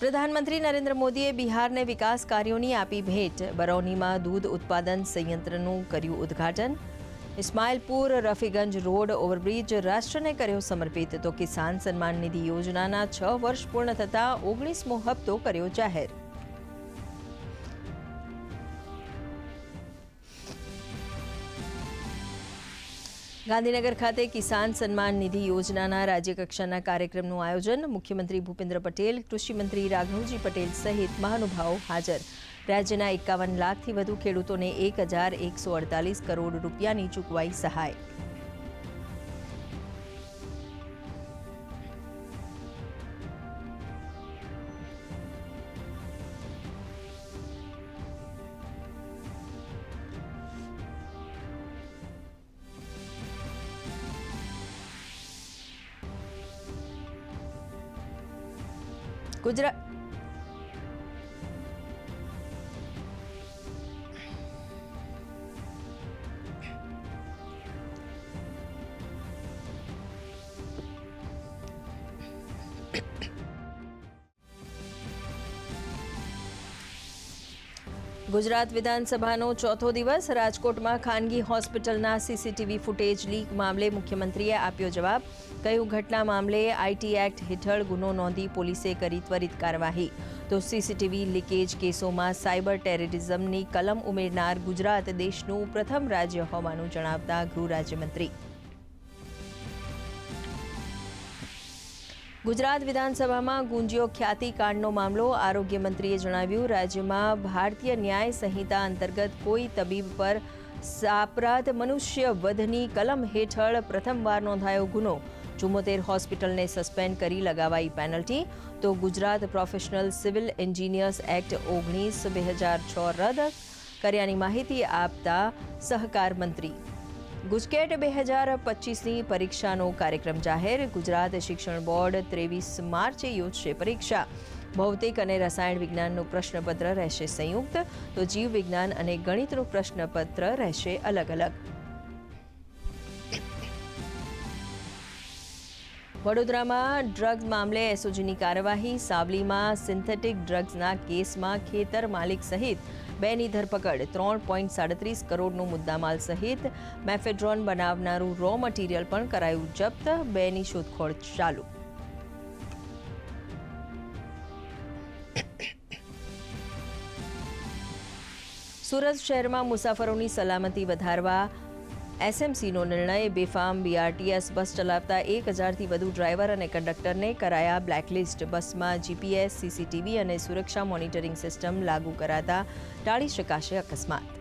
પ્રધાનમંત્રી નરેન્દ્ર મોદીએ બિહારને વિકાસ કાર્યોની આપી ભેટ. બરૌનીમાં દૂધ ઉત્પાદન સંયંત્રનું કર્યું ઉદ્ઘાટન. ઇસ્માઇલપુર રફીગંજ રોડ ઓવરબ્રિજ રાષ્ટ્રને કર્યો સમર્પિત. તો કિસાન સન્માન નિધિ યોજનાના છ વર્ષ પૂર્ણ થતાં ઓગણીસમો હપ્તો કર્યો જાહેર. ગાંધીનગર ખાતે કિસાન સન્માન નિધિ યોજનાના રાજ્યકક્ષાના કાર્યક્રમનું આયોજન મુખ્યમંત્રી ભૂપેન્દ્ર પટેલ, કૃષિમંત્રી રાઘવજી પટેલ સહિત મહાનુભાવો હાજર. રાજ્યના એકાવન લાખથી વધુ ખેડૂતોને એક હજાર એકસો અડતાલીસ કરોડ રૂપિયાની ચૂકવાઈ સહાય. ગુજરાત ગુજરાત વિધાનસભાનો ચોથો દિવસ રાજકોટમાં ખાનગી હોસ્પિટલના સીસીટીવી ફૂટેજ લીક મામલે મુખ્યમંત્રીએ આપ્યો જવાબ. કહ્યું ઘટના મામલે આઈટી એક્ટ હેઠળ ગુનો નોંધી પોલીસે કરી ત્વરિત કાર્યવાહી. તો સીસીટીવી લીકેજ કેસોમાં સાયબર ટેરરિઝમની કલમ ઉમેરનાર ગુજરાત દેશનું પ્રથમ રાજ્ય હોવાનું જણાવતા ગૃહ રાજ્યમંત્રી. ગુજરાત વિધાનસભામાં ગુંજ્યો ખ્યાતિકાંડનો મામલો આરોગ્ય મંત્રીએ જણાવ્યું, રાજ્યમાં ભારતીય ન્યાય સંહિતા અંતર્ગત કોઈ તબીબ પર સાપરાધ મનુષ્ય વધની કલમ હેઠળ પ્રથમવાર નોંધાયો ગુનો. ચુમ્મોતેર હોસ્પિટલને સસ્પેન્ડ કરી લગાવાઈ પેનલ્ટી. તો Gujarat professional civil engineers act ઓગણીસ, બે હજાર છ રદ. કર્યાની માહિતી આપતા સહકાર મંત્રી ગુજકેટ બે હજાર પચીસની પરીક્ષાનો કાર્યક્રમ જાહેર. ગુજરાત શિક્ષણ બોર્ડ ત્રેવીસ માર્ચે યોજશે પરીક્ષા. ભૌતિક અને રસાયણ વિજ્ઞાનનું પ્રશ્નપત્ર રહેશે સંયુક્ત. તો જીવ વિજ્ઞાન અને ગણિતનું પ્રશ્નપત્ર રહેશે અલગ અલગ. વડોદરામાં ડ્રગ્સ મામલે એસઓજીની કાર્યવાહી સાવલીમાં સિન્થેટિક ડ્રગ્સના કેસમાં ખેતર માલિક સહિત બેની ધરપકડ, ત્રણ પોઈન્ટ સાડત્રીસ કરોડનો મુદ્દામાલ સહિત મેફેડ્રોન બનાવનારું રો મટીરિયલ પણ કરાયું જપ્ત, બેની શોધખોળ ચાલુ. સુરત શહેરમાં મુસાફરોની સલામતી વધારવા એસએમસીનો નિર્ણય બેફામ બીઆરટીએસ બસ ચલાવતા એક હજારથી વધુ ડ્રાઈવર અને કંડક્ટરને કરાયા બ્લેકલિસ્ટ. બસમાં જીપીએસ સીસીટીવી અને સુરક્ષા મોનિટરિંગ સિસ્ટમ લાગુ કરાતા ટાળી શકાશે અકસ્માત.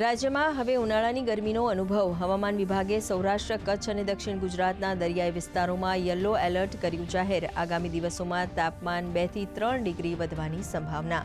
રાજ્યમાં હવે ઉનાળાની ગરમીનો અનુભવ. હવામાન વિભાગે સૌરાષ્ટ્ર, કચ્છ અને દક્ષિણ ગુજરાતના દરિયાઈ વિસ્તારોમાં યલો એલર્ટ કર્યું જાહેર. આગામી દિવસોમાં તાપમાન બેથી ત્રણ ડિગ્રી વધવાની સંભાવના